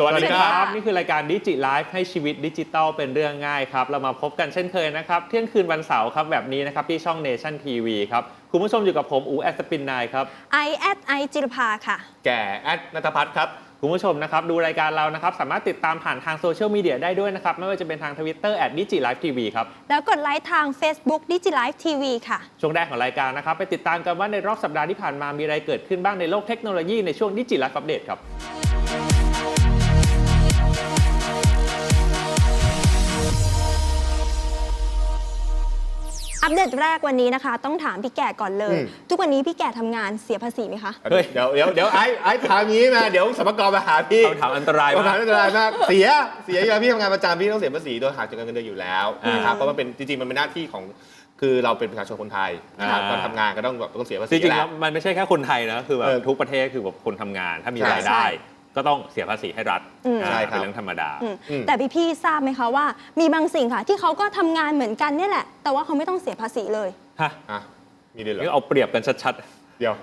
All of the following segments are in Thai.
สวัสดีคสวัสดีรัครับบนี่คือรายการดิจิไลฟ์ให้ชีวิตดิจิตัลเป็นเรื่องง่ายครับ เรามาพบกันเช่นเคยนะครับ เที่ยงคืนวันเสาร์ครับ แบบนี้นะครับ ที่ช่อง Nation TV ครับ คุณผู้ชมอยู่กับผม อูแอสปินนายครับไอแอดไอจิรภาค่ะ แก่แอดนัทพัฒน์ครับคุณผู้ชมนะครับ ดูรายการเรานะครับ สามารถติดตามผ่านทางโซเชียลมีเดียได้ด้วยนะครับ ไม่ว่าจะเป็นทางทวิตเตอร์แอดดิจิไลฟ์ทีวีครับ แล้วกดไลค์ทาง Facebook d i g i l i f e TV ค่ะ ช่วงแรกของรายการนะครับ ไปติดตามกันว่าในรอบสัปดาห์ที่ผ่านมามีอะไรเกิดขึ้นบ้างในโลกเทคโนโลยีในช่วงดิจิไลฟ์อัปเดตครับ อัปเดตแรกวันนี้นะคะ ต้องถามพี่แก่ก่อนเลย อืม ทุกวันนี้พี่แก่ทำงานเสียภาษีไหมคะ เฮ้ย เดี๋ยวเดี๋ยวเดี๋ยวไอ้ไอ้ถามงี้มาเดี๋ยวสมกรมาหาพี่คำถามอันตรายคำถามมากอันตรายมากเสียเสียเวลาพี่ทำงานประจำพี่ต้องเสียภาษีโดยหักจากเงินเดือนอยู่แล้วอ่านนะครับเพราะมันเป็นจริงๆมันเป็นหน้าที่ของคือเราเป็นประชาชนคนไทยนะครับอ่าก็ทำงานก็ต้องแบบต้องเสียภาจษีริงๆแหแล้ละวมันไม่ใช่แค่คนไทยนะ คือแบบเออ ทุกประเทศคือแบบคนทำงาน ถ้ามีใช่รายได้ ก็ต้องเสียภาษีให้รัฐอืม อ่าใช่ครับ เป็นเรื่องธรรมดา อืมอืม แต่พี่พี่ๆทราบไหมคะว่า มีบางสิ่งค่ะ ที่เขาก็ทำงานเหมือนกันเนี่ยแหละ แต่ว่าเขาไม่ต้องเสียภาษีเลย ฮะ อะมีด้วยเหรนี่อเอาเปรียบกันชัดเดี๋ยว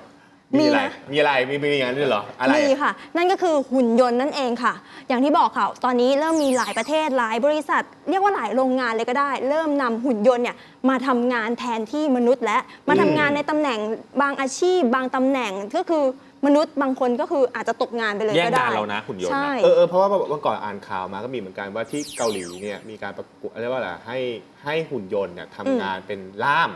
มีมีอะไร นะ มีอะไร มีมีอย่างนั้นด้วยเหรอ อะไรมีค่ะ นั่นก็คือหุ่นยนต์นั่นเองค่ะ อย่างที่บอกค่ะตอนนี้เริ่มมีหลายประเทศหลายบริษัท เรียกว่าหลายโรงงานเลยก็ได้ เริ่มนำหุ่นยนต์เนี่ยมาทำงานแทนที่มนุษย์และมาทำงานในตำแหน่งบางอาชีพ บางตำแหน่งก็คือมนุษย์บางคนก็คืออาจจะตกงานไปเลยแย่งก็ได้งานเรานะหุ่นยนต์นะ ใช่ เออเออเพราะว่าเมื่อก่อนอ่านข่าวมาก็มีเหมือนกันว่าที่เกาหลีเนี่ยมีการประกวดเรียกว่าอะไรให้ให้หุ่นยนต์เนี่ยทำงานเป็นล่าม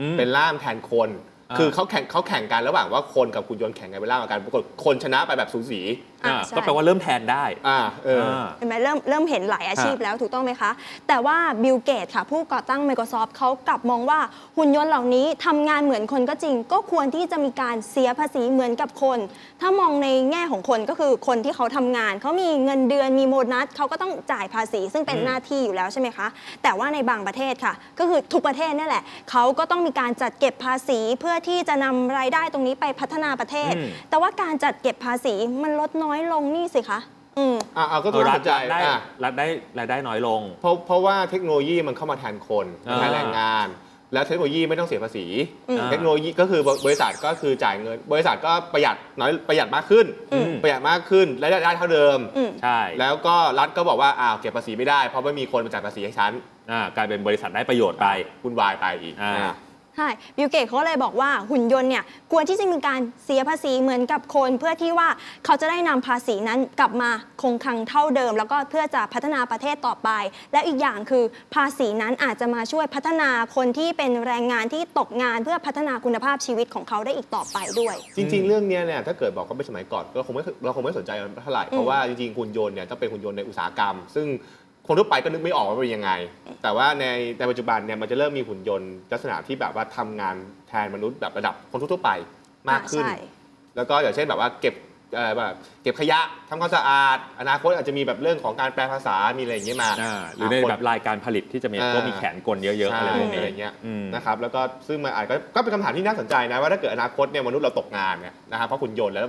อืม เป็นล่ามแทนคนอ่า คือเขาแข่งเขาแข่งกันระหว่างว่าคนกับคุณยนต์แข่งกันไปล่ามกันปรากฏคนชนะไปแบบสูสี อ่าอ่าใช่ ก็แปลว่าเริ่มแทนได้อ่าเอออา เห็นไหมเริ่มเริ่มเห็นหลายอาชีพฮะแล้วถูกต้องไหมคะ แต่ว่าบิลเกตค่ะ ผู้ก่อตั้ง Microsoft เขากลับมองว่าหุ่นยนต์เหล่านี้ทำงานเหมือนคนก็จริง ก็ควรที่จะมีการเสียภาษีเหมือนกับคน ถ้ามองในแง่ของคนก็คือคนที่เขาทำงาน เขามีเงินเดือนมีโบนัสเขาก็ต้องจ่ายภาษี ซึ่งเป็นอืมหน้าที่อยู่แล้วใช่ไหมคะ แต่ว่าในบางประเทศค่ะ ก็คือทุกประเทศนี่แหละเขาก็ต้องมีการจัดเก็บภาษีเพื่อที่จะนำรายได้ตรงนี้ไปพัฒนาประเทศ อืม แต่ว่าการจัดเก็บภาษีมันลดน้อยลงนี่สิคะ อืม อ่าเอาก็เอต้อองรัสฐนใจได้อะรัฐได้รายได้น้อยลง เพราะเพราะว่าเทคโนโลยีมันเข้ามาแทนคนอ่าแทนแรงงาน แล้วเทคโนโลยีไม่ต้องเสียภาษี อืม เทคโนโลยีก็คือบริษัทก็คือจ่ายเงิน บริษัทก็ประหยัดน้อยประหยัดมากขึ้น อืม ประหยัดมากขึ้นรายได้ได้เท่าเดิม อืม ใช่แล้วก็รัฐก็บอกว่าอ้าวเก็บภาษีไม่ได้เพราะไม่มีคนมาจ่ายภาษีให้ฉันอ่ากลายเป็นบริษัทได้ประโยชน์ไป วุ่นวายไปอีกอ่า อ่า ใช่บิลเกตเขาก็เลยบอกว่าหุ่นยนต์เนี่ยควรที่จะมีการเสียภาษีเหมือนกับคน เพื่อที่ว่าเขาจะได้นำภาษีนั้นกลับมาคงคลังเท่าเดิม แล้วก็เพื่อจะพัฒนาประเทศต่อไป และอีกอย่างคือภาษีนั้นอาจจะมาช่วยพัฒนาคนที่เป็นแรงงานที่ตกงาน เพื่อพัฒนาคุณภาพชีวิตของเขาได้อีกต่อไปด้วย จริง ๆ เรื่องเนี้ยเนี่ยถ้าเกิดบอกว่าเป็นสมัยก่อนเราคงไม่เราคงไม่สนใจมันเท่าไหร่เพราะว่าจริงๆหุ่นยนต์เนี่ยต้องเป็นหุ่นยนต์ในอุตสาหกรรม ซึ่ง คนทั่วไปก็นึกไม่ออกว่าเป็นยังไง แต่ว่าในในปัจจุบันเนี่ยมันจะเริ่มมีหุ่นยนต์ลักษณะที่แบบว่าทำงานแทนมนุษย์แบบระดับคนทั่วๆไปมากขึ้น อ่าใช่ แล้วก็อย่างเช่นแบบว่าเก็บเอ่อแบบเก็บขยะทำความสะอาด อนาคตอาจจะมีแบบเรื่องของการแปลภาษามีอะไรอย่างเงี้ยมาอ่าหรือในแบบรายการผลิตที่จะมีอ่าพวกมีแขนกลเยอะๆใช่อะไรพวกนี้ อะไรอย่างเงี้ยอืม นะครับแล้วก็ซึ่งมันอาจก็ก็เป็นคำถามที่น่าสนใจนะว่าถ้าเกิดอนาคตเนี่ยมนุษย์เราตกงานเนี่ยนะครับเพราะหุ่นยนต์แล้ว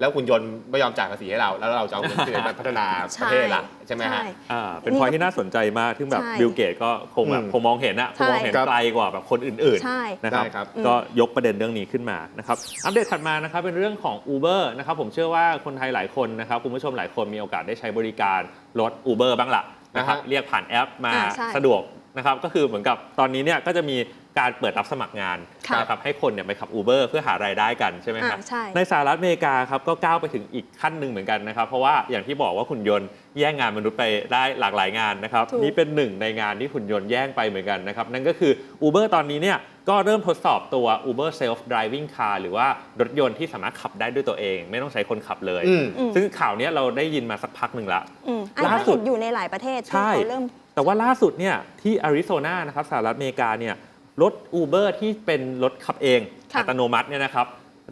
แล้วหุ่นยนต์ไม่ยอมจ่ายภาษีให้เรา แล้วเราจะเอาเงินที่ไหนมาพัฒนาประเทศล่ะใช่ไหมฮะ อ่าเป็นพอยที่น่าสนใจมากที่แบบใช่บิลเกตก็คงแบบอืมคงมองเห็นอะคงมองเห็นใช่ครับไกลกว่าแบบคนอื่นใช่ ๆนะครับได้ครับ ก็ยกประเด็นเรื่องนี้ขึ้นมานะครับอัปเดตถัดมานะครับเป็นเรื่องของ Uber นะครับผมเชื่อว่าคนไทยหลายคนนะครับคุณผู้ชมหลายคนมีโอกาสได้ใช้บริการรถ Uber บ้างละนะครับนะฮะ เรียกผ่านแอปมาอ่าใช่ สะดวกนะครับก็คือเหมือนกับตอนนี้เนี่ยก็จะมี การเปิดรับสมัครงานค่ะนะครับให้คนเนี่ยไปขับ Uber เพื่อหารายได้กันใช่ไหมครับอ่าใช่ ในสหรัฐอเมริกาครับก็ก้าวไปถึงอีกขั้นหนึ่งเหมือนกันนะครับเพราะว่าอย่างที่บอกว่าหุ่นยนต์แย่งงานมนุษย์ไปได้หลากหลายงานนะครับถูก นี่เป็นหนึ่งในงานที่หุ่นยนต์แย่งไปเหมือนกันนะครับนั่นก็คือ Uber ตอนนี้เนี่ยก็เริ่มทดสอบตัว Uber Self Driving Car หรือว่ารถยนต์ที่สามารถขับได้ด้วยตัวเอง ไม่ต้องใช้คนขับเลย อืม อืม ซึ่งข่าวเนี้ยเราได้ยินมาสักพักหนึ่งละ อืมอันนี้ล่าก็สุด เห็นอยู่ในหลายประเทศที่ใช่ เขาเริ่ม แต่ว่าล่าสุดเนี่ยที่อาริโซนานะครับสหรัฐอเมริกาเนี่ย รถ Uber ที่เป็นรถขับเอง ค่ะ อัตโนมัติเนี่ยนะครับ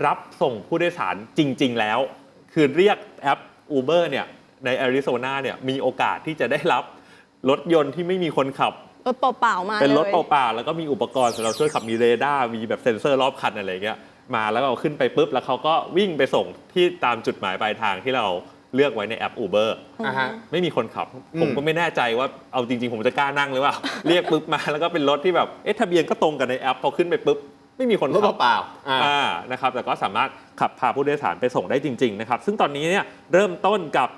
รับส่งผู้โดยสารจริง ๆ แล้ว คือเรียกแอป Uber เนี่ยในแอริโซนาเนี่ยมีโอกาสที่จะได้รับรถยนต์ที่ไม่มีคนขับ รถเปล่าๆมาเป็นรถลยเปล่าๆแล้วก็มีอุปกรณ์สำหรับช่วยขับมีเรดาร์มีแบบเซ็นเซอร์รอบคันอะไรเงี้ยมาแล้วเอาขึ้นไปปุ๊บ แล้วเขาก็วิ่งไปส่งที่ตามจุดหมายปลายทางที่เรา เลือกไว้ในแอป Uber อ่าฮะ ไม่มีคนขับ อืม ผมก็ไม่แน่ใจว่าเอาจริง ๆ ผมจะกล้านั่งหรือเปล่า เรียกปุ๊บมาแล้วก็เป็นรถที่แบบเอ๊ะทะเบียนก็ตรงกันในแอปพอขึ้นไปปุ๊บไม่มีคนรถขับ เปล่าๆอ่า อ่านะครับแต่ก็สามารถขับพาผู้โดยสารไปส่งได้จริง ๆ นะครับ ซึ่งตอนนี้เนี่ยเริ่มต้นกับ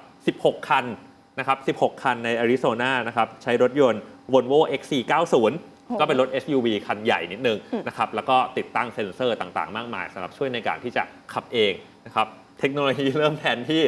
16 คันนะครับ 16 คันในอาริโซนานะครับใช้รถยนต์ Volvo XC90 ก็เป็นรถ SUV คันใหญ่นิดนึงนะครับแล้วก็ติดตั้งเซ็นเซอร์ต่างๆ มากมายสำหรับช่วยในการที่จะขับเองนะครับเทคโนโลยีเริ่มแทนที่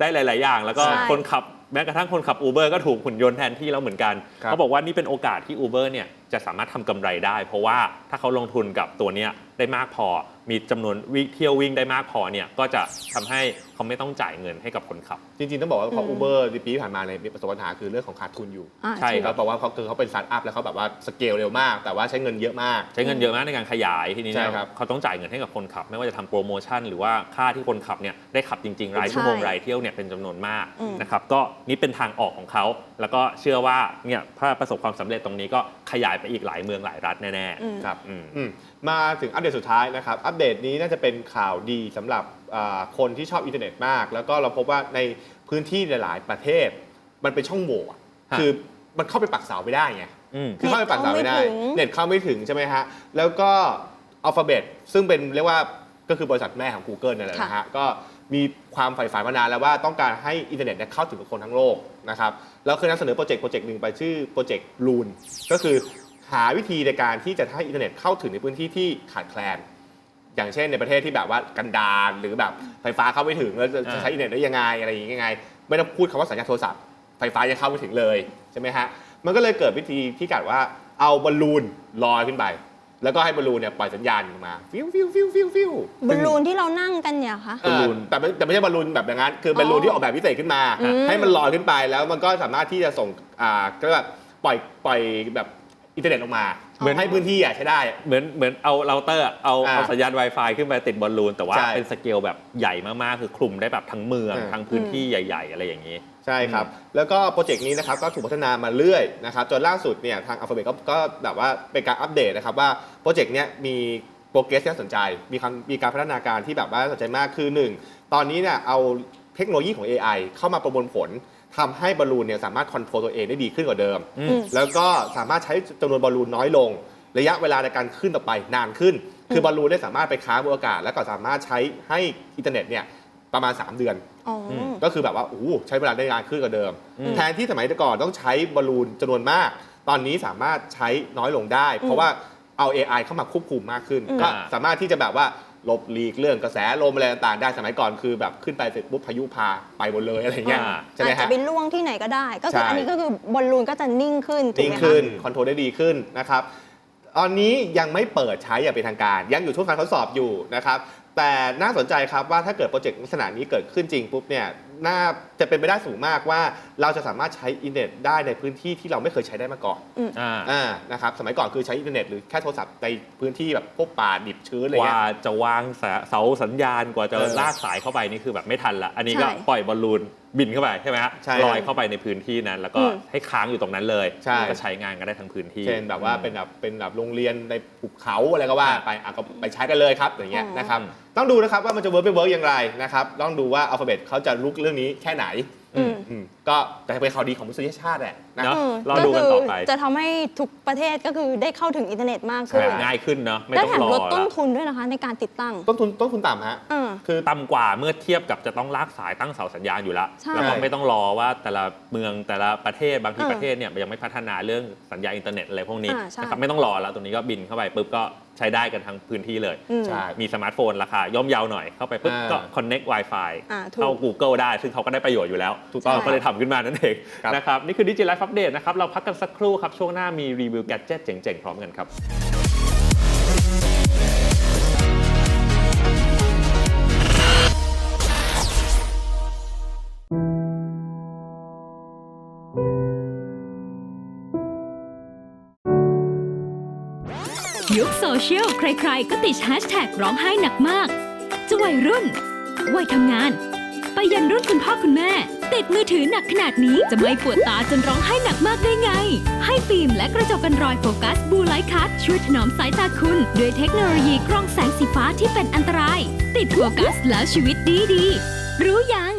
ได้หลาย ๆ อย่าง แล้วก็ใช่ คนขับแม้กระทั่งคนขับ Uber ก็ถูกหุ่นยนต์แทนที่แล้วเหมือนกัน ครับ เขาบอกว่านี่เป็นโอกาสที่ Uber เนี่ย จะสามารถทำกำไรได้ เพราะว่าถ้าเขาลงทุนกับตัวเนี้ยได้มากพอ มีจำนวนวิ่งเที่ยววิ่งได้มากพอเนี่ยก็จะทำให้เขาไม่ต้องจ่ายเงินให้กับคนขับ จริงๆ ต้องบอกว่าเพราะอืมอูเบอร์ในปีที่ผ่านมาเนี่ยมีประสบปัญหาคือเรื่องของขาดทุนอยู่อ่าใช่ถูกครับบอกว่าเขาคือเขาเป็นสตาร์ทอัพแล้วเขาแบบว่าสเกลเร็วมาก แต่ว่าใช้เงินเยอะมาก ใช้เงินเยอะมากในการขยายทีนี้ใช่เนี่ยครับเขาต้องจ่ายเงินให้กับคนขับ ไม่ว่าจะทำโปรโมชั่น หรือว่าค่าที่คนขับเนี่ยได้ขับจริงๆรายชั่วโมงใช่รายเที่ยวเนี่ยเป็นจำนวนมากอืมนะครับก็นี่เป็นทางออกของเขาแล้วก็เชื่อว่าเนี่ยถ้าประสบความสำเร็จตรงนี้ก็ ขยายไปอีกหลายเมืองหลายรัฐแน่อืมครับๆอืม อืมมาถึงอัปเดตสุดท้ายนะครับ อัปเดตนี้น่าจะเป็นข่าวดีสำหรับอ่าคนที่ชอบอินเทอร์เน็ตมาก แล้วก็เราพบว่าในพื้นที่หลาย ๆ ประเทศ มันเป็นช่องโหว่อะฮะ คือมันเข้าไปปักเสาไม่ได้ไง อืม คือเข้าไปปักเสาไม่ได้ เน็ตเข้าไม่ถึงเน็ตเข้าไม่ถึงใช่ไหมฮะ แล้วก็อัลฟาเบตซึ่งเป็นเรียกว่าก็คือบริษัทแม่ของ Google นั่นแหละนะฮะ ก็มีความใฝ่ฝันมานานแล้วว่าต้องการให้อินเทอร์เน็ตเนี่ยเข้าถึงกับคนทั้งโลก นะครับแล้วเคยนำเสนอโปรเจกต์โปรเจกต์หนึ่งไปชื่อโปรเจกต์ลูนก็คือหาวิธีในการที่จะให้อินเทอร์เน็ตเข้าถึงในพื้นที่ที่ขาดแคลน อย่างเช่นในประเทศที่แบบว่ากันดารหรือแบบไฟฟ้าเข้าไม่ถึงแล้วจะอ่าใช้อินเทอร์เน็ตได้ยังไงอะไรอย่างเงี้ยยังไงไม่ต้องพูดคำว่าสัญญาณโทรศัพท์ไฟฟ้ายังเข้าไม่ถึงเลยใช่ไหมฮะมันก็เลยเกิดวิธีที่กัดว่าเอาบอลลูนลอยขึ้นไป แล้วก็ให้บอลลูนเนี่ยปล่อยสัญญาณออกมาฟิวฟิวฟิวฟิวฟิวบอลลูนที่เรานั่งกันเนี่ยคะ เออบอลลูน แต่ไม่แต่ไม่ใช่บอลลูนแบบอย่างนั้น คือบอลลูนอ๋อที่ออกแบบพิเศษขึ้นมา อืม ให้มันลอยขึ้นไปแล้วมันก็สามารถที่จะส่งอ่าก็แบบปล่อยปล่อยแบบอินเทอร์เน็ตออกมาเหมือนให้พื้นที่อะใช้ได้ เหมือนเหมือนเอาเราเตอร์เอาอ่าเอาสัญญาณ Wi-Fi ขึ้นไปติดบอลลูน แต่ว่าใช่เป็นสเกลแบบใหญ่มาก ๆ คือคลุมได้แบบทั้งเมืองเออทั้งพื้นที่ใหญ่ ๆ อะไรอย่างนี้ ใช่ครับ แล้วก็โปรเจกต์นี้นะครับก็ถูกพัฒนามาเรื่อยนะครับจนล่าสุดเนี่ยทาง Alphabet ก็ก็แบบว่าเป็นการอัปเดตนะครับว่าโปรเจกต์เนี้ยมีโปรเกรสที่น่าสนใจ มีความมีการพัฒนาการที่แบบว่าน่าสนใจมากคือ 1 ตอนนี้เนี่ยเอาเทคโนโลยีของ AI เข้ามาประมวลผลทำให้บอลลูนเนี่ยสามารถคอนโทรลตัวเองได้ดีขึ้นกว่าเดิมอืมอืมแล้วก็สามารถใช้จำนวนบอลลูนน้อยลง ระยะเวลาในการขึ้นต่อไปนานขึ้น คือบอลลูนเนี่ยสามารถไปค้างบนอากาศ แล้วก็สามารถใช้ให้อินเทอร์เน็ตเนี่ย ประมาณ 3 เดือน อ๋ออม ก็คือแบบว่าโอ้โหใช้เวลาได้นานขึ้นกว่าเดิม อืม แทนที่สมัยก่อนต้องใช้บอลลูนจำนวนมาก ตอนนี้สามารถใช้น้อยลงได้ เพราะว่าเอา AI เข้ามาควบคุมมากขึ้น อืม ก็สามารถที่จะแบบว่าหลบหลีกเรื่องกระแสลมอะไรต่างๆได้สมัยก่อนคือแบบขึ้นไปเสร็จปุ๊บพายุพาไปหมดเลยอะไรเงี้ยอ่า ใช่ไหมอาจจะฮะ ไปล่วงที่ไหนก็ได้ ก็คือใช่ อันนี้ก็คือบอลลูนก็จะนิ่งขึ้นถูกนิ่งไหมคะ ขึ้นคอนโทรลได้ดีขึ้นนะครับ ตอนนี้ยังไม่เปิดใช้อย่างเป็นทางการ ยังอยู่ช่วงการทดสอบอยู่นะครับ แต่น่าสนใจครับว่าถ้าเกิดโปรเจกต์ลักษณะนี้เกิดขึ้นจริงปุ๊บเนี่ยน่าจะเป็นไปได้สูงมากว่าเราจะสามารถใช้อินเทอร์เน็ตได้ในพื้นที่ที่เราไม่เคยใช้ได้มาก่อนอ่าอ่านะครับสมัยก่อนคือใช้อินเทอร์เน็ตหรือแค่โทรศัพท์ในพื้นที่แบบพวกป่าดิบชื้นอะไรกเงี้ว่าย จะวางเสาเสาสัญญาณกว่าจะเออ ลากสายเข้าไปนี่คือแบบไม่ทันละ อันนี้ก็ใช่ ปล่อยบอลลูน บินเข้าไปใช่ไหมฮะใช่ลอยเข้าไปในพื้นที่นั้น แล้วก็อืม ให้ค้างอยู่ตรงนั้นเลยใช่ ก็ใช้งานกันได้ทั้งพื้นที่ เช่นแบบว่าเป็นแบบเป็นแบบโรงเรียนในภูเขาอะไรก็ว่าไปอะก็ไปใช้กันเลยครับอย่างเงี้ยอ๋อนะครับต้องดูนะครับว่ามันจะเวิร์กไม่เวิร์กอย่างไรนะครับต้องดูว่าอัลฟาเบตเขาจะลุกเรื่องนี้แค่ไหนอืม อืมก็แต่เป็นข่าวดีของมนุษยชาติแหละนะเนอะอืมรอดูกันต่อไปก็คืจะทำให้ทุกประเทศก็คือได้เข้าถึงอินเทอร์เน็ตมากใช่ขึ้น ง่ายขึ้นเนาะไม่และต้องแถมรอลดต้นละทุนด้วยนะคะ ในการติดตั้ง ต้นทุนต้นทุนต่ำฮะอ่าคือต่ำกว่าเมื่อเทียบกับจะต้องลากสายตั้งเสาสัญญาณอยู่แล้วใช่แล้วก็ไม่ต้องรอว่าแต่ละเมืองแต่ละประเทศบางทีอ่าประเทศเนี่ยยังไม่พัฒนาเรื่องสัญญาณอินเทอร์เน็ตอะไรพวกนี้อ่าใช่ นะครับไม่ต้องรอแล้วตรงนี้ก็บินเข้าไปปุ๊บก็ใช้ได้กันทั้งพื้นที่เลย อืม ใช่ มีสมาร์ทโฟนราคาย่อมเยาวหน่อยเข้าไปปุ๊บอ่าก็ connect Wi-Fi อ่าถูกเข้า Google ได้ ซึ่งเขาก็ได้ประโยชน์อยู่แล้วถูกต้องเขาก็เลยทำขึ้นมานั่นเองครับนะครับนี่คือดิจิ l ไลฟ์อัปเดตนะครับเราพักกันสักครู่ครับช่วงหน้ามีรีวิวแกดเจิตเจ๋งๆ พร้อมกันครับยุคโซเชียลใครๆ ก็ติดแฮชแท็กร้องไห้หนักมาก จะวัยรุ่น วัยทำงาน ไปยันรุ่นคุณพ่อคุณแม่ ติดมือถือหนักขนาดนี้จะไม่ปวดตาจนร้องไห้หนักมากได้ไง ให้ฟิล์มและกระจกกันรอยโฟกัสบูไลท์คัทช่วยถนอมสายตาคุณ ด้วยเทคโนโลยีกรองแสงสีฟ้าที่เป็นอันตราย ติดโฟกัสแล้วชีวิตดีดีรู้ยัง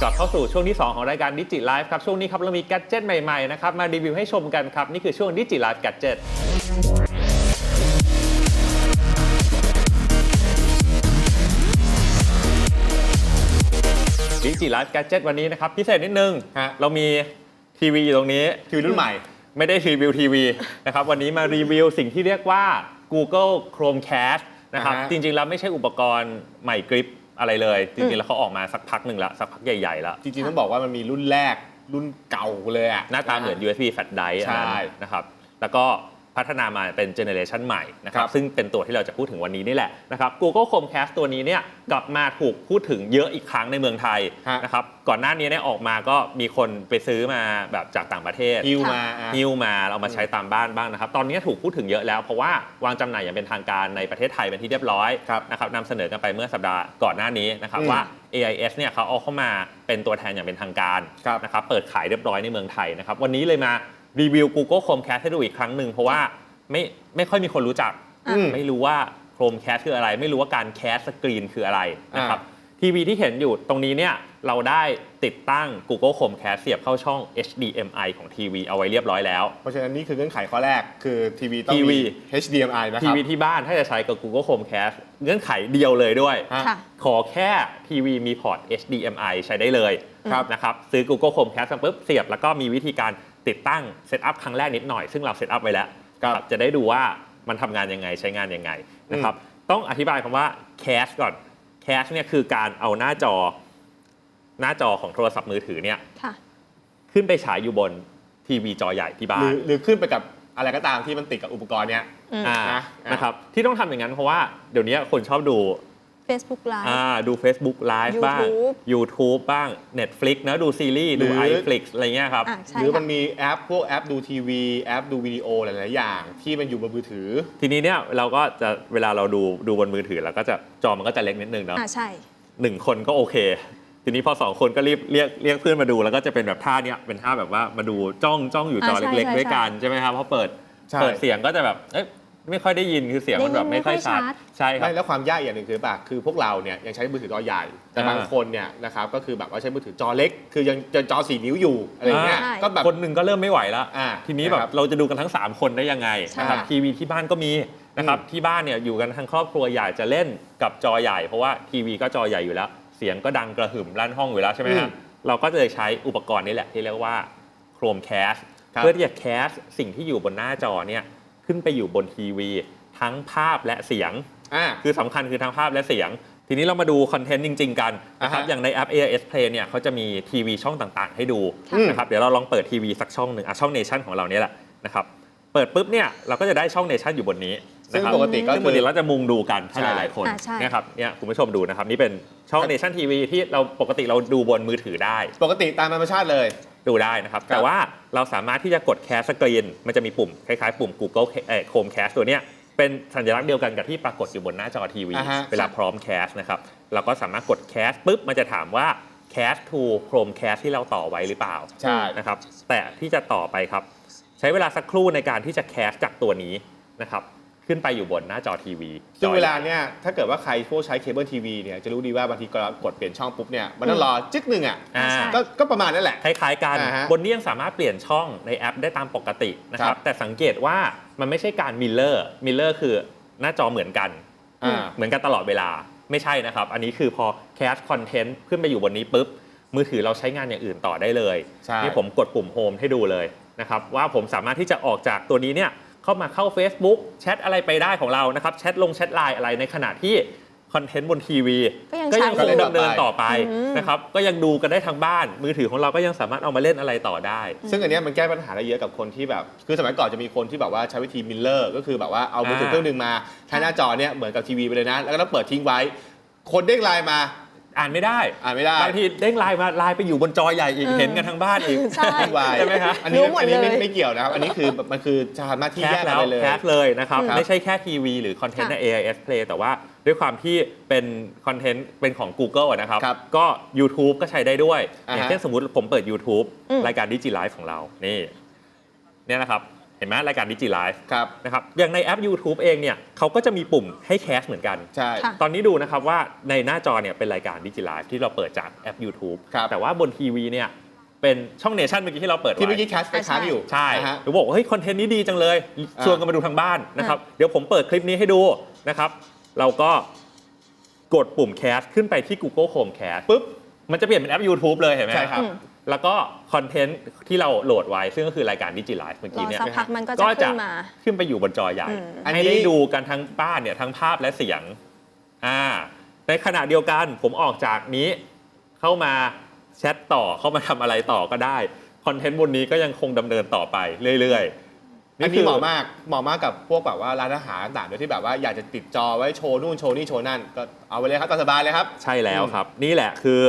กลับเข้าสู่ช่วงที่ 2 ของรายการดิจิไลฟ์ครับ ช่วงนี้ครับ เรามีแกดเจิตใหม่ ๆ นะครับ มารีวิวให้ชมกันครับ นี่คือช่วงดิจิไลฟ์แกดเจิต จิไลฟ์แกดเจิตวันนี้นะครับ พิเศษนิดนึง ฮะ เรามีทีวีอยู่ตรงนี้ ทีวีรุ่นใหม่ ไม่ได้รีวิวทีวีนะครับ วันนี้มารีวิวสิ่งที่เรียกว่า Google Chromecast นะครับ อ่าฮะ จริง ๆ แล้วไม่ใช่อุปกรณ์ใหม่กริปอะไรเลย จริง ๆ แล้วเขาออกมาสักพักหนึ่งละสักพักใหญ่ ๆ แล้วจริงๆต้องบอกว่ามันมีรุ่นแรกรุ่นเก่าเลยอะ หน้าตาเหมือน USB flash drive อันนั้นใช่ นะครับ แล้วก็ พัฒนามาเป็นเจเนเรชันใหม่นะครับครับซึ่งเป็นตัวที่เราจะพูดถึงวันนี้นี่แหละนะครับ Google Chromecast ตัวนี้เนี่ยกลับมาถูกพูดถึงเยอะอีกครั้งในเมืองไทยฮะนะครับก่อนหน้านี้เนี่ยออกมาก็มีคนไปซื้อมาแบบจากต่างประเทศฮิวมาอะฮิ้วมาเอามาใช้ตามบ้านบ้างนะครับ ตอนนี้ถูกพูดถึงเยอะแล้วเพราะว่าวางจำหน่ายอย่างเป็นทางการในประเทศไทยเป็นที่เรียบร้อยครับนะครับนำเสนอกันไปเมื่อสัปดาห์ก่อนหน้านี้นะครับอืมว่า AIS เนี่ยเขาเอาเข้ามาเป็นตัวแทนอย่างเป็นทางการครับนะครับเปิดขายเรียบร้อยในเมืองไทยนะครับวันนี้เลยมา รีวิว Google Chromecast ให้ดูอีกครั้งหนึ่งเพราะว่าไม่ไม่ค่อยมีคนรู้จัก อืม ไม่รู้ว่า Chromecast คืออะไร ไม่รู้ว่าการแคสสกรีนคืออะไรนะครับอ่ทีวีที่เห็นอยู่ตรงนี้เนี่ยเราได้ติดตั้ง Google Chromecast เสียบเข้าช่อง HDMI ของทีวีเอาไว้เรียบร้อยแล้ว เพราะฉะนั้นนี่คือเงื่อนไขข้อแรกคือทีวีต้องทีวีมี HDMI นะคทีรับ วีที่บ้านถ้าจะใช้กับ Google Chromecast เงื่อนไขเดียวเลยด้วยฮะค่ะ ขอแค่ทีวีมีพอร์ต HDMI ใช้ได้เลยครับ นะครับ ซื้อ Google Chromecast มาปุ๊บเสียบแล้วก็มีวิธีการ ติดตั้งเซตอัพครั้งแรกนิดหน่อย ซึ่งเราเซตอัพไว้แล้วครับครับจะได้ดูว่ามันทำงานยังไงใช้งานยังไงนะครับต้องอธิบายคำว่า Cast ก่อน Cast เนี่ยคือการเอาหน้าจอหน้าจอของโทรศัพท์มือถือเนี่ยค่ะขึ้นไปฉายอยู่บนทีวีจอใหญ่ที่บ้าหรืนอหรือขึ้นไปกับอะไรก็ตามที่มันติดกับอุปกรณ์เนี้ยอืมอ่านะนะครับที่ต้องทำอย่างนั้นเพราะว่าเดี๋ยวนี้คนชอบดู Facebook Live อ่าดู Facebook Live บ้าง YouTube YouTube บ้าง Netflix นะดูซีรีส์ ดู หรือ iFlix อะไรเงี้ยครับ อ่าใช่หรือมัค่ะ นมีแอปพวกแอปดูทีวี แอปดูวิดีโอหลาย ๆ อย่างที่มันอยู่บนมือถือ ทีนี้เนี่ยเราก็จะเวลาเราดูดูบนมือถือเราก็จะจอมันก็จะเล็กนิดนึงเนาะอ่าใช่ หนึ่งคนก็โอเค ทีนี้พอสองคนก็รีบเรียกเรียกเพื่อนมาดูแล้วก็จะเป็นแบบท่าเนี้ยเป็นท่าแบบว่ามาดูจ้องจ้องอยู่จออ่าใช่เล็ก ใช่ ๆ ด้วยกันใช่ไหมครับเพราะเปิดใช่ เปิดเสียงก็จะแบบเอ๊ะ ไม่ค่อยได้ยินคือเสียงมันแบบไม่ค่อยชัดได้ยินไม่ค่อยชัดใช่ครัไม่บแล้วความยากอย่างหนึ่งคือป่ะคือพวกเราเนี่ยยังใช้มือถือจอใหญ่ แต่อ่าบางคนเนี่ยนะครับก็คือแบบว่าใช้มือถือจอเล็ก คือยังยังจอสี่นิ้วอยู่อะไรอย่างเงี้ยอ่าก็แบบคนหนึ่งก็เริ่มไม่ไหวแล้วอ่าทีนี้แบบนะครับเราจะดูกันทั้ง 3 คนได้ยังไงใช่นะครับทีวีที่บ้านก็มีนะครับที่บ้านเนี่ยอยู่กันทั้งครอบครัวอยากจะเล่นกับจอใหญ่ เพราะว่าทีวีก็จอใหญ่อยู่แล้ว เสียงก็ดังกระหึ่มลั่นห้องอยู่แล้วใช่ไหมครับเราก็จะใช้อุปกรณ์นี้แหละที่เรียกว่า Chromecast ครับเพื่อที่จะแคสสิ่งที่อยู่บนหน้าจอเนี่ย ขึ้นไปอยู่บนทีวี ทั้งภาพและเสียง อ่า คือสำคัญคือทั้งภาพและเสียง ทีนี้เรามาดูคอนเทนต์จริง ๆ กันนะครับ อ่าฮะอย่างในแอป AIS Play เนี่ยเขาจะมีทีวีช่องต่างๆ ให้ดูอืม นะครับ เดี๋ยวเราลองเปิดทีวีสักช่องหนึ่งอะช่องเนชั่นของเราเนี่ยแหละนะครับ เปิดปุ๊บเนี่ยเราก็จะได้ช่องเนชั่นอยู่บนนี้ซึ่งนะครับ ปกติก็ซึ่งปคืกอติเราจะมุงดูกันถ้าใช่ หลายๆคนอ่าใช่เนี่ยครับเนี่ยคุณผู้ชมดูนะครับ นี่เป็นช่องเนชั่นทีวีที่เราปกติเราดูบนมือถือได้ ปกติตามธรรมชาติเลย ดูได้นะครับครับ แต่ว่าเราสามารถที่จะกดแคสสกรีนมันจะมีปุ่มคล้ายๆ ปุ่ม Google เอ่อ Chromecast ตัวเนี้ยเป็นสัญลักษณ์เดียวกันกับที่ปรากฏอยู่บนหน้าจอทีวี อ่าฮะ เวลาพร้อมแคสนะครับ เราก็สามารถกดแคสปุ๊บ มันจะถามว่า Cast to Chromecast ที่เราต่อไว้หรือเปล่า ใช่ นะครับแต่ที่จะต่อไปครับ ใช้เวลาสักครู่ในการที่จะแคสจากตัวนี้นะครับ ขึ้นไปอยู่บนหน้าจอทีวีซึ่งจอเวลาเนี่ยถ้าเกิดว่าใครพวกใช้เคเบิลทีวีเนี่ยจะรู้ดีว่าบางทีกดเปลี่ยนช่องปุ๊บเนี่ยมันต้องรอจึ๊กหนึ่งอะอ่าใช่ก็ก็ประมาณนั้นแหละคล้ายๆกันอ่าฮะบนนี้ยังสามารถเปลี่ยนช่องในแอปได้ตามปกตินะคครัรับบแต่สังเกตว่ามันไม่ใช่การมิลเลอร์มิลเลอร์คือหน้าจอเหมือนกันอ่าเหมือนกันตลอดเวลาไม่ใช่นะครับ อันนี้คือพอแคสคอนเทนต์ขึ้นไปอยู่บนนี้ปุ๊บมือถือเราใช้งานอย่างอื่นต่อได้เลยใช่นี่ผมกดปุ่มโฮมให้ดูเลยนะครับว่าผมสามารถที่จะออกจากตัวนี้เนี่ย เข้ามาเข้า Facebook แชทอะไรไปได้ของเรานะครับแชทลงแชทไลน์อะไรในขณะที่คอนเทนต์บนทีวี ก็ยังคใช้งอยู่ดำเนินต่อไปอืมนะครับก็ยังดูกันได้ทางบ้าน มือถือของเราก็ยังสามารถเอามาเล่นอะไรต่อได้ ซึ่งอันเนี้ยมันแก้ปัญหาได้เยอะกับคนที่แบบ คือสมัยก่อนจะมีคนที่แบบว่าใช้วิธีมิลเลอร์ก็คือแบบว่าเอามือถืออ่าเครื่องหนึ่งมาใช้หน้าจอเนี่ยเหมือนกับทีวีไปเลยนะ แล้วก็ต้องเปิดทิ้งไว้ คนเด้งไลน์มา อ่านไม่ได้อ่านไม่ได้ บางทีเด้งไลน์มาไลน์ไปอยู่บนจอใหญ่อีกเออเห็นกันทั้งบ้านอีกใช่วุ่นวายใช่ไหมครับอันนี้รู้หมดอันนี้ไม่เลยไม่เกี่ยวนะครับ อันนี้คือมันคือจะทำหน้าที่แคแยสกแล้กัวนไปเลยแคสเลยนะครับครับ ไม่ใช่แค่ทีวีหรือคอนเทนต์ใน AIS Play แต่ว่าด้วยความที่เป็นคอนเทนต์เป็นของ Google อะนะครับครับ ก็ YouTube ก็ใช้ได้ด้วยอ่าอย่างฮะเช่นสมมุติผมเปิด YouTube อืมรายการดิจิไลฟ์ของเรานี่เนี่ยนะครับ เห็นไหมรายการดิจิไลฟ์ครับ นะครับอย่างในแอป YouTube เองเนี่ยเขาก็จะมีปุ่มให้แคสเหมือนกัน ใช่ ค่ะ ตอนนี้ดูนะครับว่าในหน้าจอเนี่ยเป็นรายการดิจิไลฟ์ที่เราเปิดจากแอป YouTube ครับแต่ว่าบนทีวีเนี่ยเป็นช่องเนชั่นเมื่อกี้ที่เราเปิดไว้ที่เมื่อกี้แคสไปค้างอยู่ใช่นะฮะ หรือบอกว่าเฮ้ยคอนเทนต์นี้ดีจังเลยอ่า ชวนกันมาดูทางบ้านนะครับ เดี๋ยวผมเปิดคลิปนี้ให้ดูนะครับ เราก็กดปุ่มแคสขึ้นไปที่ Google Chrome Cast ปุ๊บ มันจะเปลี่ยนเป็นแอป YouTube เลยเห็นไหมใช่ครับ อืม แล้วก็คอนเทนต์ที่เราโหลดไว้ ซึ่งก็คือรายการดิจิไลฟ์เมื่อรกี้อเนี่ย สักพักมันก็จะก็ขึ้จะนมา ขึ้นไปอยู่บนจอใหญ่ อืม อันให้นี้ได้ดูกันทั้งบ้านเนี่ยทั้งภาพและเสียง อ่า ในขณะเดียวกันผมออกจากนี้เข้ามาแชทต่อเข้ามาทำอะไรต่อก็ได้ คอนเทนต์บนนี้ก็ยังคงดำเนินต่อไปเรื่อยๆอันนี้เหมาะมากเหมาะมากกับพวกแบบว่าร้านอาหารต่างๆโดยที่แบบว่าอยากจะติดจอไว้โชว์นู่นโชว์นี่โชว์นั่นก็เอาไปเลยครับตามสบายเลยครับ ใช่แล้วครับ นี่แหละคือ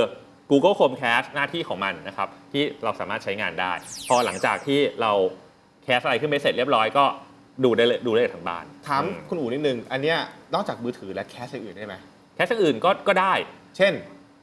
Google Chromecast หน้าที่ของมันนะครับที่เราสามารถใช้งานได้ พอหลังจากที่เราแคสอะไรขึ้นไปเสร็จเรียบร้อยก็ดูได้เลยดูได้ทั้งบ้านถามอืคุณอู๋นิดนึง อันเนี้ยนอกจากมือถือและแคสอย่างอื่นได้ไหมแคสอื่นก็ก็ได้ เช่น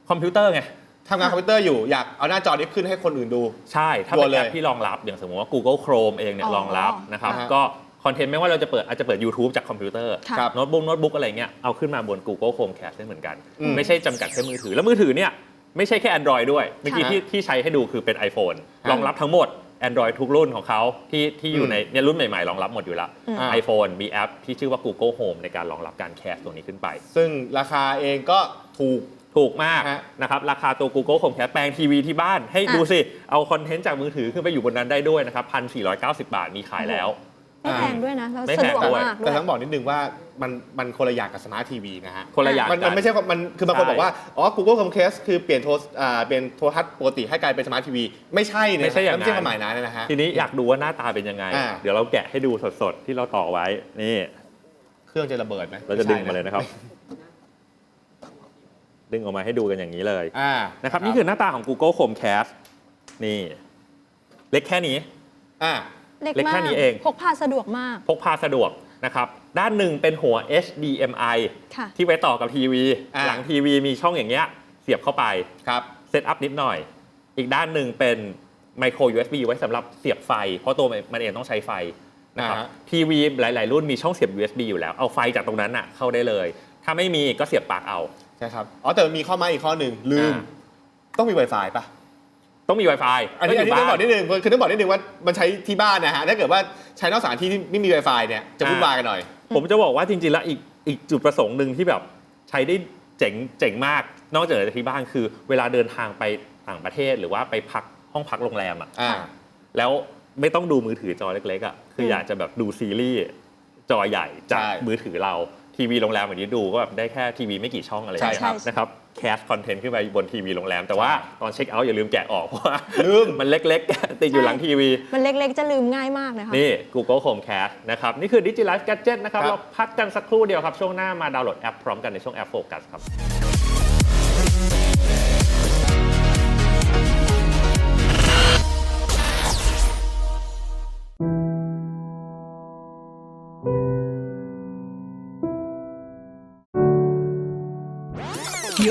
คอมพิวเตอร์ไงทำงานคอมพิวเตอร์อยู่อยากเอาหน้าจอนี้ขึ้นให้คนอื่นดู ใช่ ถ้าเป็นตัวเลยแอปที่รองรับอย่างสมมติว่า Google Chrome เองเนี่ยอ๋อรองรับนะครับอ่าฮะก็คอนเทนต์ไม่ว่าเราจะเปิดอาจจะเปิด YouTube จากคอมพิวเตอร์ค่ะครับโน้ตบุ๊กโน้ตบุ๊กอะไรเงี้ยเอาขึ้นมาบน Google Chromecast ได้เหมือนกันอืมไม่ใช่จำกัดแค่มือถือแล้วมือถือเนี่ย ไม่ใช่แค่ Android ด้วย เมื่อกี้ค่ะที่ที่ใช้ให้ดูคือเป็น iPhone ค่ะรองรับทั้งหมด Android ทุกรุ่นของเขาที่ที่อยู่อืมในเนี่ยรุ่นใหม่ๆรองรับหมดอยู่แล้วอืมอ่า iPhone มีแอปที่ชื่อว่า Google Home ในการรองรับการแคสตัวนี้ขึ้นไป ซึ่งราคาเองก็ถูกถูกมากฮะนะครับ ราคาตัว Google Chromecast แปลงทีวีที่บ้าน ให้อะดูสิ เอาคอนเทนต์จากมือถือขึ้นไปอยู่บนนั้นได้ด้วยนะครับ1,490บาทมีขายแล้ว ไม่แพงด้วยนะแล้วไม่สะแพดงวกด้วยมากด้แต่วยต้องบอกนิดนึงว่ามันมันคนละอย่างกับสมาร์ททีวีนะฮะ คนละอย่างมันกั มันนไม่ใช่ว่ามันคือบางคนใช่บอกว่า อ๋อ Google Chromecast คือเปลี่ยนโทรอ่าเปลี่ยนโทรทัศน์ปกติให้กลายเป็นสมาร์ททีวี ไม่ใช่เนี่ยไม่ใช่อย่างนั้น ไม่ใช่ความหมายนั้นนะฮะ ทีนี้อยากดูว่าหน้าตาเป็นยังไง อ่า เดี๋ยวเราแกะให้ดูสดๆ ที่เราต่อไว้ นี่ เครื่องจะระเบิดไหมเราจะดึงมาเลยนะครับ ดึงออกมาให้ดูกันอย่างนี้เลย อ่านะครับ นี่คือหน้าตาของ Google Chromecast นี่ เล็กแค่นี้ อ่า เล็กเล็กมาแค่กนี้เอง พกพาสะดวกมาก พกพาสะดวกนะครับด้านหนึ่งเป็นหัว HDMI ค่ะ ที่ไว้ต่อกับทีวี อ่า หลังทีวีมีช่องอย่างเงี้ยเสียบเข้าไปครับ เซตอัพนิดหน่อย อีกด้านหนึ่งเป็นไมโคร USB ไว้สำหรับเสียบไฟ เพราะตัวมันเองต้องใช้ไฟนะครับอ่าฮะ ทีวีหลาย ๆ รุ่นมีช่องเสียบ USB อยู่แล้ว เอาไฟจากตรงนั้นน่ะเข้าได้เลย ถ้าไม่มีก็เสียบปลั๊กเอา ใช่ครับ อ๋อแต่มันมีข้อมาอีกข้อหนึ่งลืม อ่า ต้องมี Wi-Fi ป่ะ ต้องมี Wi-Fi อันนี้อันนี้ก็ต้องบอกยู่นิดนึงคือต้องบอกนิดนึงว่ามันใช้ที่บ้านนะฮะถ้าเกิดว่าใช้นอกสถานที่ที่ไม่มี Wi-Fi เนี่ยจะวุ่นวายกันหน่อย ผมจะบอกว่าจริงๆ แล้วอีกอีกจุดประสงค์หนึ่งที่แบบใช้ได้เจ๋งเจ๋งมาก นอกจากจากที่บ้านคือ เวลาเดินทางไปต่างประเทศหรือว่าไปพักห้องพักโรงแรมอะ อ่า แล้วไม่ต้องดูมือถือจอเล็กๆอะ คือม อยากจะแบบดูซีรีส์จอใหญ่จากใช่มือถือเราทีวีโรงแรมแบบนี้ดูก็แบบได้แค่ทีวีไม่กี่ช่องอะไรอย่างเงี้ยใช่ครับนะครับ แคสคอนเทนต์ขึ้นไปบนทีวีโรงแรม แต่ว่าตอนเช็คเอาท์อย่าลืมแกะออกเพราะว่าลืมมันเล็กๆ ติดอยู่หลังทีวี มันเล็กๆ จะลืมง่ายมากนะคะ นี่ Google Chromecast นะครับ นี่คือ Digilife Gadget นะครับครับ เราพักกันสักครู่เดียวครับ ช่วงหน้ามาดาวน์โหลดแอปพร้อมกันในช่วงแอปโฟกัสครับ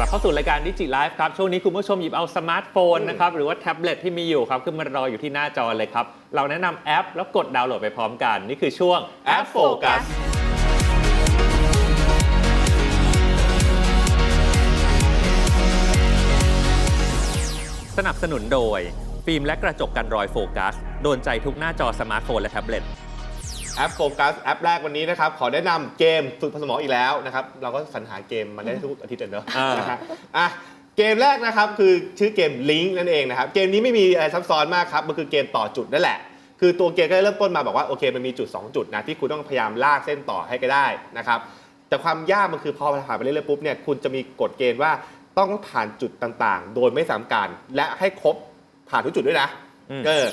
กลับเข้าสู่รายการดิจิไลฟ์ครับ ช่วงนี้คุณผู้ชมหยิบเอาสมาร์ทโฟนนะครับหรือว่าแท็บเล็ตที่มีอยู่ครับขึ้นมารออยู่ที่หน้าจอเลยครับ เราแนะนำแอปแล้วกดดาวน์โหลดไปพร้อมกัน นี่คือช่วงแอปโฟกัสสนับสนุนโดย ฟิล์มและกระจกกันรอยโฟกัส โดนใจทุกหน้าจอสมาร์ทโฟนและแท็บเล็ต แอปโฟกัสแอปแรกวันนี้นะครับ ขอแนะนำเกมฝึกพสมองอีกแล้วนะครับ เราก็สรรหาเกมมาได้ทุกอาทิตย์เลยเนอะอ่าน นะฮะอะเกมแรกนะครับคือชื่อเกม Link นั่นเองนะครับ เกมนี้ไม่มีอะไรซับซ้อนมากครับ มันคือเกมต่อจุดนั่นแหละ คือตัวเกมก็เริ่มต้นมาบอกว่าโอเคมันมีจุด 2 จุดนะที่คุณต้องพยายามลากเส้นต่อให้ก็ได้นะครับ แต่ความยากมันคือพอผ่านไปเรื่อยๆปุ๊บเนี่ยคุณจะมีกฎเกณฑ์ว่าต้องผ่านจุดต่างๆ โดยไม่ซ้ำกันและให้ครบผ่านทุกจุดด้วยนะอืม เออ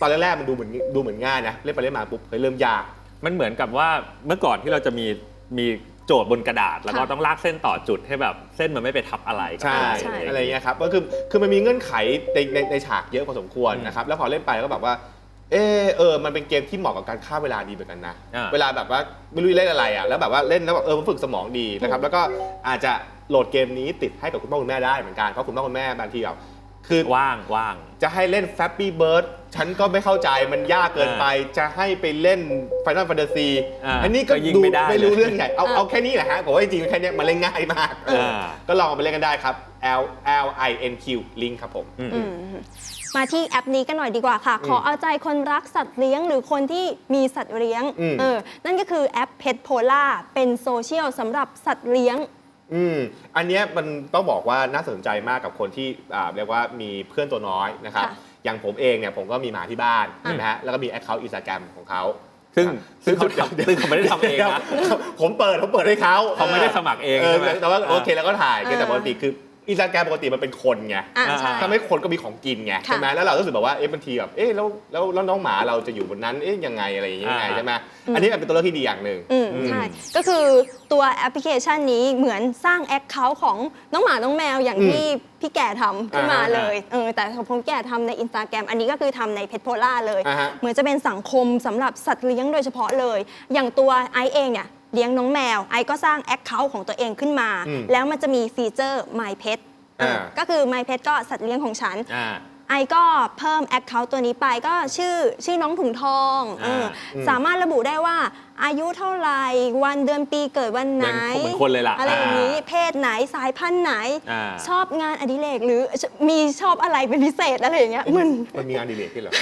ตอนแรกๆมันดูเหมือนดูเหมือนง่ายนะเล่นไปเล่นมาปุ๊บเฮ้ยเริ่มยาก มันเหมือนกับว่าเมื่อก่อนที่เราจะมีมีโจทย์บนกระดาษ แล้วก็ค่ะต้องลากเส้นต่อจุดให้แบบเส้นมันไม่ไปทับอะไรใช่ใช่อะไรเงี้ยครับก็คือคือมันมีเงื่อนไขในในในฉากเยอะพอสมควรอืมนะครับแล้วพอเล่นไปก็แบบว่าเออเออ มันเป็นเกมที่เหมาะกับการฆ่าเวลาดีเหมือนกันนะอ่าเวลาแบบว่าไม่รู้จะเล่นอะไรอะ แล้วแบบว่าเล่นแล้วแบบเออมันฝึกสมองดีนะครับ แล้วก็อาจจะโหลดเกมนี้ติดให้กับคุณพ่อคุณแม่ได้เหมือนกัน เพราะคุณพ่อคุณแม่บางทีแบบ คือว่างว่าง จะให้เล่น f ฟ p ปี้เบิร์ดฉันก็ไม่เข้าใจมันยากเกินไป จะให้ไปเล่น Final Fantasy อ่าอันนี้ก็ก็ยิ่งดูไม่ได้ไม่รู้เลยเรื่องใหญ่เอาอ่าเอาแค่นี้แหละฮะผมว่าจริงๆแค่เนี้ยมันเล่นง่ายมากอ่าก็ลองเอาไปเล่นกันได้ครับ L L I N Q link ครับผมอืมอืมมาที่แอปนี้กันหน่อยดีกว่าค่ะ ขอเอาใจคนรักสัตว์เลี้ยง หรือคนที่มีสัตว์เลี้ยงอืมเออนั่นก็คือแอป Pet Pola เป็นโซเชียลสำหรับสัตว์เลี้ยง อืมอันเนี้ยมันต้องบอกว่าน่าสนใจมากกับคนที่อ่าเรียกว่ามีเพื่อนตัวน้อยนะครับ ค่ะอย่างผมเองเนี่ยผมก็มีหมาที่บ้านอะนะฮะแล้วก็มีแอคเคาท์อินสตาแกรมของเขาซึ่งครับซึ่งเขาทำซึ่งเขาไม่ได้ทำเองนะ ผมเปิดผมเปิดให้เขาเขาไม่ได้สมัครเองเออใช่ไหมแต่ว่าอ่าโอเคแล้วก็ถ่ายอ่าแต่ปกติคือ อินสตาแกรมปกติมันเป็นคนไงอ่าใช่ถ้าไม่คนก็มีของกินไงค่ะใช่ไหมแล้วเรารู้สึกแบบว่าเอ๊ะบางทีแบบเอ๊ะแล้วแล้วแล้วน้องหมาเราจะอยู่บนนั้นเอ๊ะยังไงอะไรอย่างเงี้ยยังไงอ่าใช่ไหมอันนี้เป็นตัวเลือกที่ดีอย่างหนึ่งอืมอืมใช่ ก็คือตัวแอปพลิเคชันนี้เหมือนสร้างแอคเคาท์ของน้องหมา น้องแมวอย่างอืมที่พี่แก่ทำขึ้นมาอ่าฮะเลยเออแต่ของผมแก่ทำในอินสตาแกรมอันนี้ก็คือทำในเพจโพล่าเลย อ่าฮะเหมือนจะเป็นสังคมสำหรับสัตว์เลี้ยงโดยเฉพาะเลย อย่างตัวไอซ์เองเนี่ย เลี้ยงน้องแมว ไอซ์ก็สร้างแอคเคาท์ของตัวเองขึ้นมา อืมแล้วมันจะมีฟีเจอร์ My Pet อ่า ก็คือ My Pet ก็สัตว์เลี้ยงของฉัน อ่า ไอก็เพิ่ม Account ตัวนี้ไปก็ชื่อชื่อน้องถุงทองอ่าเอออมสามารถระบุได้ว่า อายุเท่าไหร่ วันเดือนปีเกิดวันไหนเหมือนคนเลยล่ะอะไรอย่างนี้อ่าเพศไหนสายพันธุ์ไหนอ่าชอบงานอดิเรกหรือมีชอบอะไรเป็นพิเศษอะไรอย่างเงี้ยมันมันมีงานอดีเลกที่เหรอ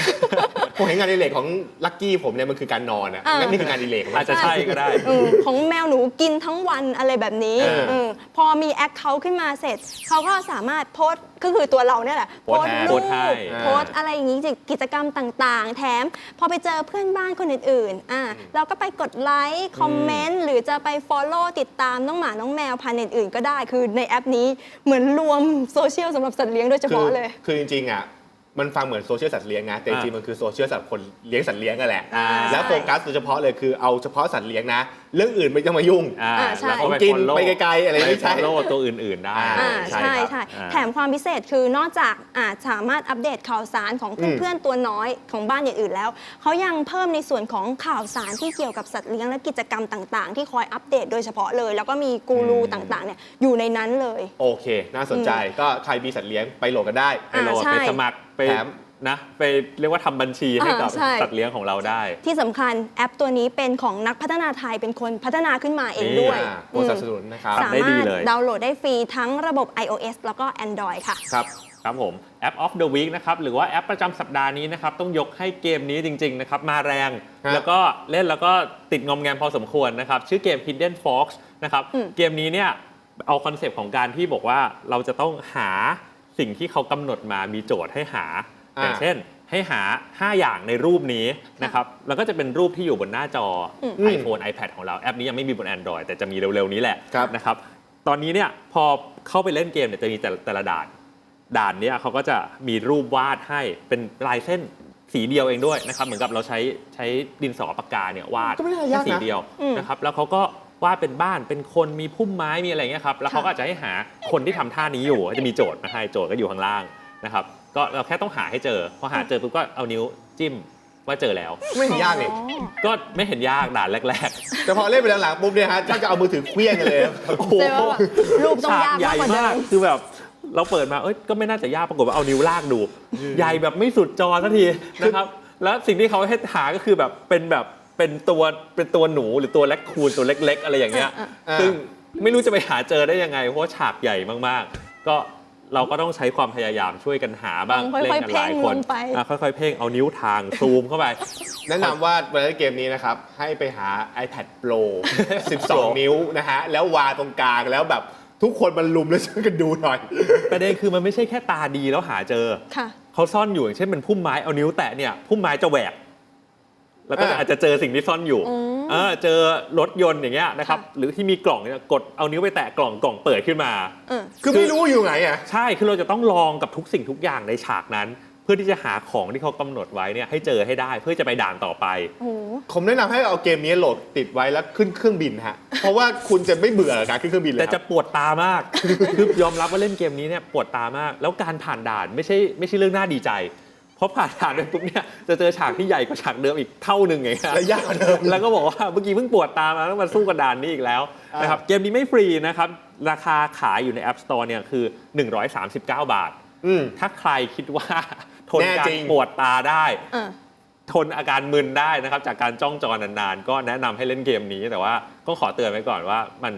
ผมเห็นงานอดิเลกของลักกี้ผมเนี่ยมันคือการนอนอะอ่านั่นั่นนี่คืองานอดิเลกของมัอาจนจะใช่ก็ได้เออของแมวหนูกินทั้งวันอะไรแบบนี้เออเออพอมีแอคเคาท์ขึ้นมาเสร็จเขาก็สามารถโพสต์ก็คือตัวเราเนี่ยแหละโพสต์แทนรูโพสต์ให้ปโพสต์อะไรอย่างนี้กิจกรรมต่าง ๆ แถม พอไปเจอเพื่อนบ้านคนอื่นๆอะเราก็ไปกดไลค์คอมเมนต์หรือจะไป Follow ติดตามน้องหมาน้องแมวพันธุ์อื่นๆก็ได้คือในแอปนี้เหมือนรวมโซเชียลสำหรับสัตว์เลี้ยงโดยเฉคือพาะเลย คือจริงๆอะมันฟังเหมือนโซเชียลสัตว์เลี้ยงนะแต่จริงๆมันคือโซเชียลสัตว์คนเลี้ยงสัตว์เลี้ยงกันแหละอ่าแล้วโฟกัสโดยเฉพาะเลยคือเอาเฉพาะสัตว์เลี้ยงนะ เรื่องอื่นไม่ต้องมายุ่ง อ่าอ่าใช่ แล้วของก็กิน follow ไปไกลๆอะไรไม่ใช่ไป follow ตัวอื่น ๆ ได้อ่าอ่าใช่ใช่ครับใช่อ่า แถมความพิเศษคือนอกจากอาจสามารถอัปเดตข่าวสารของอืม เพื่อนๆตัวน้อยของบ้านอื่นๆแล้วเขายังเพิ่มในส่วนของข่าวสารที่เกี่ยวกับสัตว์เลี้ยงและกิจกรรมต่างๆ ที่คอยอัปเดตโดยเฉพาะเลย แล้วก็มีกูรูต่างๆเนี่ยอยู่ในนั้นเลย โอเค น่าสนใจก็ใครมีสัตว์เลี้ยงไปโหลดกันได้ ไปโหลดอ่าใช่ ไปสมัครไปแถม นะไปเรียกว่าทำบัญชีให้กับอ่าใช่ สัตว์เลี้ยงของเราได้ที่สำคัญแอปตัวนี้เป็นของนักพัฒนาไทยเป็นคนพัฒนาขึ้นมาเองด้วยอ่าผู้สนับสนุนนะครับทำสาได้ดีมารถเลย ดาวน์โหลดได้ฟรีทั้งระบบ iOS แล้วก็ Android ค่ะ ครับ ครับผมแอป of the week นะครับหรือว่าแอปประจำสัปดาห์นี้นะครับต้องยกให้เกมนี้จริงๆนะครับมาแรง ครับ แล้วก็เล่นแล้วก็ติดงอมแงมพอสมควรนะครับ ชื่อเกม Hidden Fox นะครับอืม เกมนี้เนี่ยเอาคอนเซปต์ของการที่บอกว่าเราจะต้องหาสิ่งที่เขากำหนดมามีโจทย์ให้หา อ่าอย่างเช่นให้หา 5 อย่างในรูปนี้นะครับแล้วก็จะเป็นรูปที่อยู่บนหน้าจออ ม iPhone iPad ของเราแอปนี้ยังไม่มีบน Android แต่จะมีเร็วๆนี้แหละครับนะครับตอนนี้เนี่ยพอเข้าไปเล่นเกมเนี่ยจะมีแต่แต่ละด่าน ด่านเนี้ยเขาก็จะมีรูปวาดให้เป็นลายเส้นสีเดียวเองด้วยนะครับเหมือนกับเราใช้ใช้ดินสอปากกาเนี่ยวาดก็ไม่น่ายากนะ แค่สีเดียวอืม นะครับแล้วเขาก็วาดเป็นบ้านเป็นคนมีพุ่มไม้มีอะไรเงี้ยครับแล้วเขาก็อาจจะให้หาคนที่ทำท่านี้อยู่จะมีโจทย์มาให้โจทย์ก็อยู่ข้างล่างนะครับ ก็เราแค่ต้องหาให้เจอ พอหาเจอปุ๊บก็เอานิ้วจิ้มว่าเจอแล้ว ไม่เห็นยากนี่อ๋อก็ไม่เห็นยากด่านแรกแต่พอเล่นไปหลังๆปุ๊บเนี่ยฮะถ้าจะเอามือถือเคลี้ยงกันเลยๆโอ้โหแสดงว่าแบบรูปต้องยากใหญ่มากกว่าเดิมากมคือแบบเราเปิดมาเอ้ยก็ไม่น่าจะยากปรากฏว่าเอานิ้วลากดู ใหญ่แบบไม่สุดจอสักทีนะครับ แล้วสิ่งที่เขาให้หาก็คือแบบเป็นแบบเป็นตัวเป็นตัวหนูหรือตัวแรคคูนตัวเล็ก ๆ อะไรอย่างเงี้ยอ่าอ่าซึ่งไม่รู้จะไปหาเจอได้ยังไงเพราะว่าฉากใหญ่มากๆ ก็ เราก็ต้องใช้ความพยายามช่วยกันหาบ้างค่อยๆเล่นกันหลายเพ่งคนลงไป อะค่อยๆ เพ่งเอานิ้วทางซูมเข้าไป แนะนำว่าเวลาเล่นเกมนี้นะครับ ให้ไปหา iPad Pro 12 นิ้วนะฮะ แล้ววางตรงกลางแล้วแบบทุกคนมันลุมแล้วช่วยกันดูหน่อย ประเด็นคือมันไม่ใช่แค่ตาดีแล้วหาเจอ ค่ะ เขาซ่อนอยู่อย่างเช่นเป็นพุ่มไม้เอานิ้วแตะเนี่ยพุ่มไม้จะแหวก แล้วก็อ่า อาจจะเจอสิ่งที่ซ่อนอยู่ อืม เออเจอรถยนต์อย่างเงี้ยนะครับค่ะหรือที่มีกล่องเนี่ยกดเอานิ้วไปแตะกล่องกล่องเปิดขึ้นมาเออคือไม่รู้อยู่ไหนอะใช่คือเราจะต้องลองกับทุกสิ่งทุกอย่างในฉากนั้น เพื่อที่จะหาของที่เขากำหนดไว้เนี่ยให้เจอให้ได้เพื่อจะไปด่านต่อไปโอ้โหผมแนะนำให้เอาเกมนี้โหลดติดไว้แล้วขึ้นเครื่องบินฮะเพราะว่าคุณจะไม่เบื่อกับการขึ้นเครื่องบินเลยแต่คจะรับปวดตามากคือยอมรับว่าเล่นเกมนี้เนี่ยปวดตามาก แล้วการผ่านด่านไม่ใช่ไม่ใช่เรื่องน่าดีใจเพราะผ่านด่านไปปุ๊บเนี่ยจะเจอฉากที่ใหญ่กว่าฉากเดิมอีกเท่าหนึ่งไงครับและยากกว่าเดิม แล้วก็บอกว่าเมื่อกี้เพิ่งปวดตามาต้องมาสู้กับด่านนี้อีกแล้วอ่านนะครับเกมนี้ไม่ฟรีนะครับราคาขายอยู่ใน App Store เนี่ยคือ 139 บาท อืม ถ้าใครคิดว่าทนแน่การจริงปวดตาได้ เออ ทนอาการมึนได้นะครับจากการจ้องจอนานๆ ก็แนะนำให้เล่นเกมนี้แต่ว่าก็ขอเตือนไว้ก่อนว่ามัน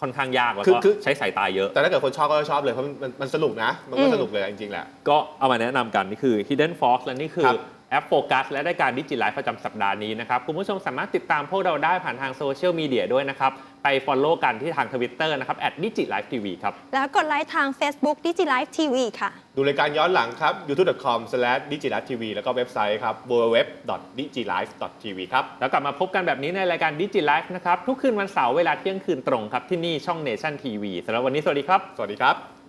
ค่อนข้างยากแล้วคือก็คือ ใช้สายตาเยอะ แต่ถ้าเกิดคนชอบก็ชอบเลยเพราะมันมันมันสนุกนะ มันก็อืม สนุกเลยจริงๆแหละ ก็เอามาแนะนำกันนี่คือ Hidden Fox และนี่คือ ครับ แอปโฟกัสและได้การดิจิไลฟ์ประจำสัปดาห์นี้นะครับ คุณผู้ชมสามารถติดตามพวกเราได้ผ่านทางโซเชียลมีเดียด้วยนะครับ ไป Follow กันที่ทาง Twitter นะครับ @digilivetv ครับ แล้วกดไลค์ทาง Facebook DigiLife TV ค่ะ ดูรายการย้อนหลังครับ youtube.com/digilivetv แล้วก็เว็บไซต์ครับ www.digilive.tv ครับ แล้วกลับมาพบกันแบบนี้ในรายการดิจิไลฟ์นะครับ ทุกคืนวันเสาร์เวลาเที่ยงคืนตรงครับ ที่นี่ช่อง Nation TV สำหรับวันนี้สวัสดีครับ สวัสดีครับ